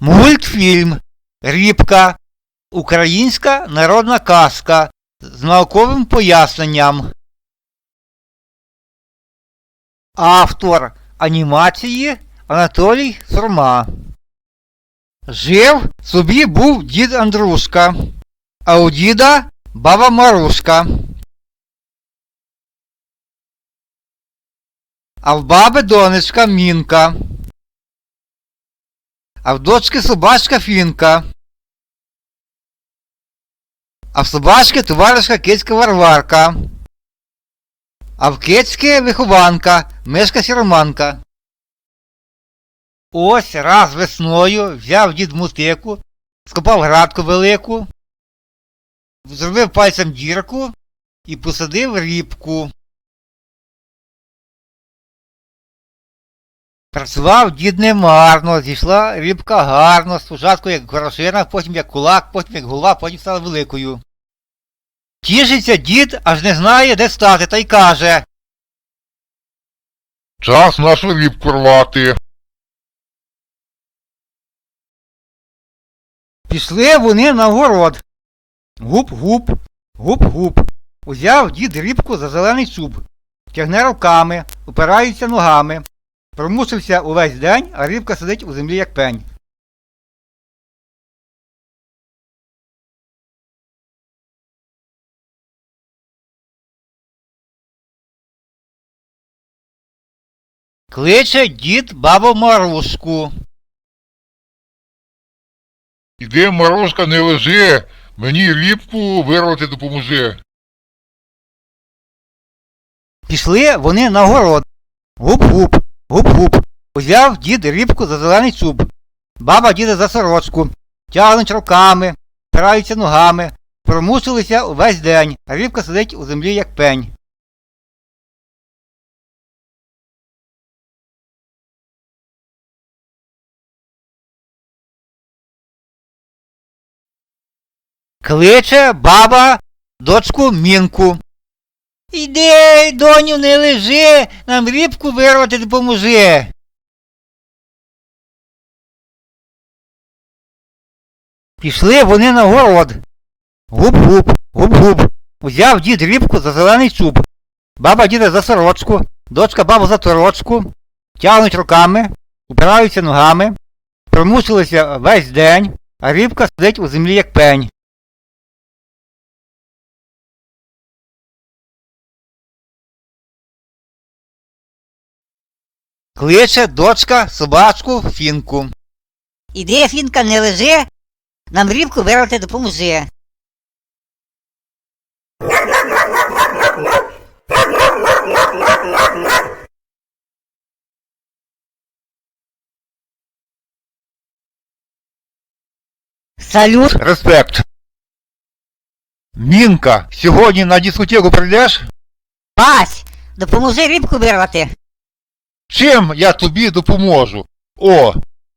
Мультфільм Рібка. Українська народна казка з науковим поясненням. Автор анімації Анатолій Сурма. Жив собі був дід Андрушка, а у діда баба Марушка. А в баби донечка Мінка. А в дочки собачка Фінка. А в собачки товаришка кицька Варварка. А в кицьки вихованка, мишка сіроманка. Ось раз весною взяв дід мотику, скопав градку велику, зробив пальцем дірку і посадив рібку. Працював дід немарно, зійшла рібка гарно, спочатку як горошина, потім як кулак, потім як голова, потім стала великою. Тішиться дід, аж не знає, де стати, та й каже. Час нашу рібку рвати. Пішли вони на город. Гуп-гуп, гуп-гуп. Узяв дід рібку за зелений чуб, тягне руками, упирається ногами. Промусився увесь день, а рібка сидить у землі як пень. Кличе дід бабу Марушку. Іди, Морошка, не лежи, мені рібку вирвати допоможи. Пішли вони на город. Гуп-гуп, гуп-гуп. Узяв дід рібку за зелений чуб. Баба діда за сорочку. Тягнуть руками, впираються ногами. Промусилися увесь день, а рібка сидить у землі як пень. Кличе баба дочку Мінку. Іди, доню, не лежи, нам рібку вирвати допоможи. Пішли вони на город. Гуп-гуп, гуп-гуп. Узяв дід рібку за зелений чуб. Баба діда за сорочку, дочка бабу за торочку. Тягнуть руками, упираються ногами. Промусилися весь день, а рібка сидить у землі як пень. Кличе дочка собачку фінку. Іди, фінка, не лежи, нам рібку вирвати допоможи. Салют, Респект. Мінка, сьогодні на дискотеку прийдеш? Вась, допоможи рібку вирвати. Чим я тобі допоможу? О,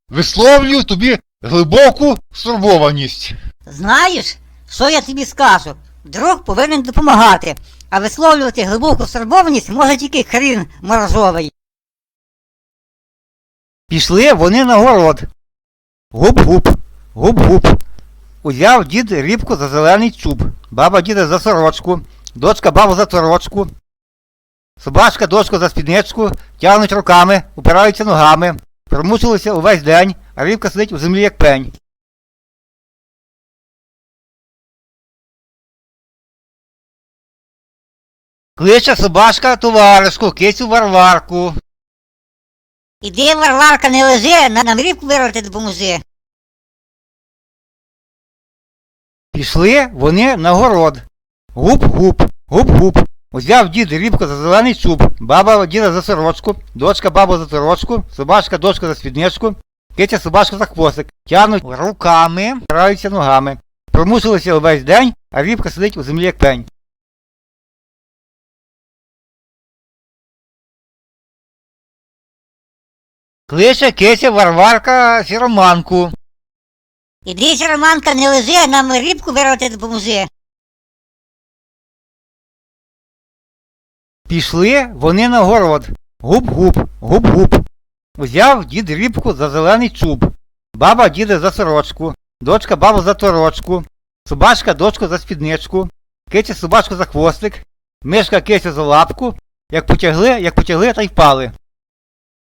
висловлюю тобі глибоку стурбованість. Знаєш, що я тобі скажу? Друг повинен допомагати, а висловлювати глибоку стурбованість може тільки хрін морожовий. Пішли вони на город. Гуп-гуп, гуп-гуп. Узяв дід рібку за зелений чуб, баба діда за сорочку, дочка бабу за торочку, собачка дочку за спідничку, тягнуть руками, упираються ногами, промусилися увесь день, а рібка сидить у землі як пень. Кличе собачка товаришку, кицю варварку. Іди, Варварка, не лежи, на- нам рібку вирвати допоможи. Пішли вони на город. Гуп-гуп, гуп-гуп. Узяв дід рібку за зелений чуб, баба діда за сорочку, дочка бабу за торочку, собачка дочка за спідничку, киця собачка за хвостик. Тягнуть руками, граються ногами. Промусилися увесь день, а рібка сидить у землі як пень. Кличе киця Варварка сіроманку. Іди, Романка, не лежи, а нам рібку вирвати допоможи. Пішли вони на город. Гуп-гуп, гуп-гуп. Узяв дід рібку за зелений чуб. баба діда за сорочку, дочка бабу за торочку, собачка дочку за спідничку, киця собачку за хвостик, мишка кицю за лапку, як потягли, як потягли, та й впали.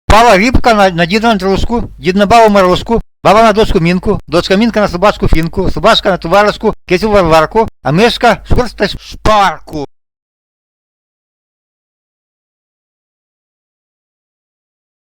Впала рібка на, на діда Андрушку, дід на бабу Марушку, баба на дочку Мінку, дочка Мінка на собачку Фінку, собачка на товаришку, кицю Варварку, а мишка шурста шпарку.